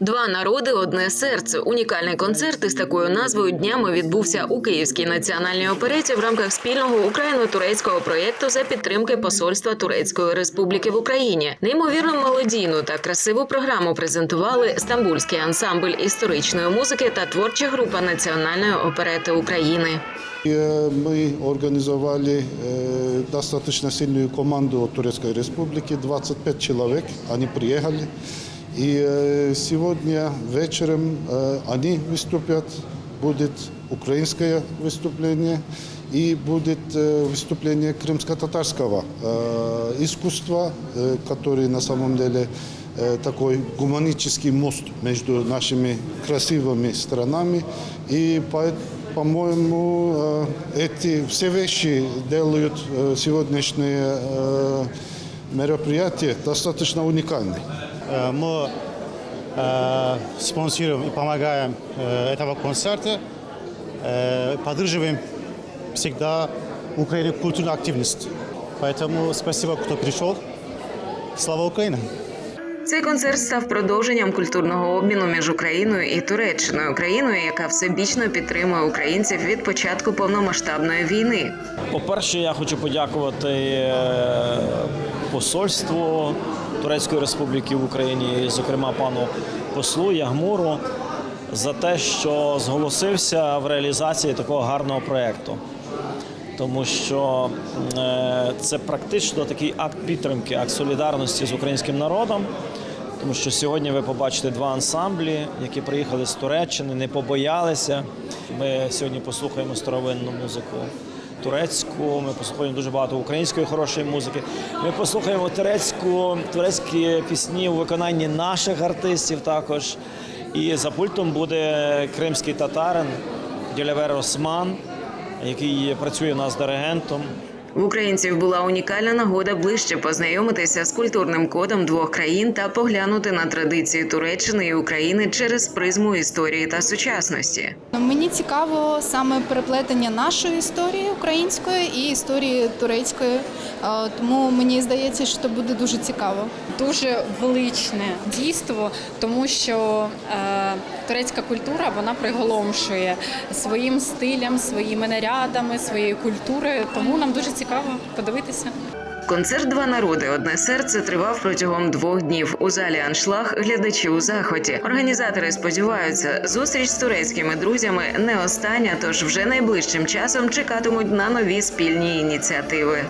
Два народи, одне серце. Унікальний концерт із такою назвою днями відбувся у Київській національній опереті в рамках спільного україно-турецького проєкту за підтримки Посольства Турецької Республіки в Україні. Неймовірно молодійну та красиву програму презентували Стамбульський ансамбль історичної музики та творча група Національної оперети України. И, э, Мы организовали э, достаточно сильную команду от Турецкой Республики, 25 человек, они приехали. И э, сегодня вечером э, они выступят, будет украинское выступление и будет э, выступление крымско-татарского э, искусства, э, который на самом деле э, такой гуманический мост между нашими красивыми странами. И по- по-моему, э, эти все вещи делают э, сегодняшнее э, мероприятие достаточно уникальным. Э, Мы э, спонсируем и помогаем э, этого концерта, э, поддерживаем всегда Украину культурную активность. Поэтому спасибо, кто пришел. Слава Украине! Цей концерт став продовженням культурного обміну між Україною і Туреччиною, країною, яка всебічно підтримує українців від початку повномасштабної війни. По-перше, я хочу подякувати е, посольству Турецької Республіки в Україні, зокрема пану послу Ягмуру, за те, що зголосився в реалізації такого гарного проєкту. Тому що е, це практично такий акт підтримки, акт солідарності з українським народом. Тому що сьогодні ви побачите два ансамблі, які приїхали з Туреччини, не побоялися. Ми сьогодні послухаємо старовинну музику турецьку, ми послухаємо дуже багато української хорошої музики. Ми послухаємо турецьку, турецькі пісні у виконанні наших артистів також. І за пультом буде кримський татарин Ділявер Осман, який працює у нас диригентом. В українців була унікальна нагода ближче познайомитися з культурним кодом двох країн та поглянути на традиції Туреччини і України через призму історії та сучасності. Мені цікаво саме переплетення нашої історії української і історії турецької, Е, тому мені здається, що це буде дуже цікаво. дуже величне дійство, тому що е, турецька культура вона приголомшує своїм стилем, своїми нарядами, своєю культурою. Тому нам дуже цікаво подивитися. Концерт Два народи одне серце тривав протягом двох днів. У залі аншлаг глядачі у захваті. Організатори сподіваються, зустріч з турецькими друзями не остання, тож вже найближчим часом чекатимуть на нові спільні ініціативи.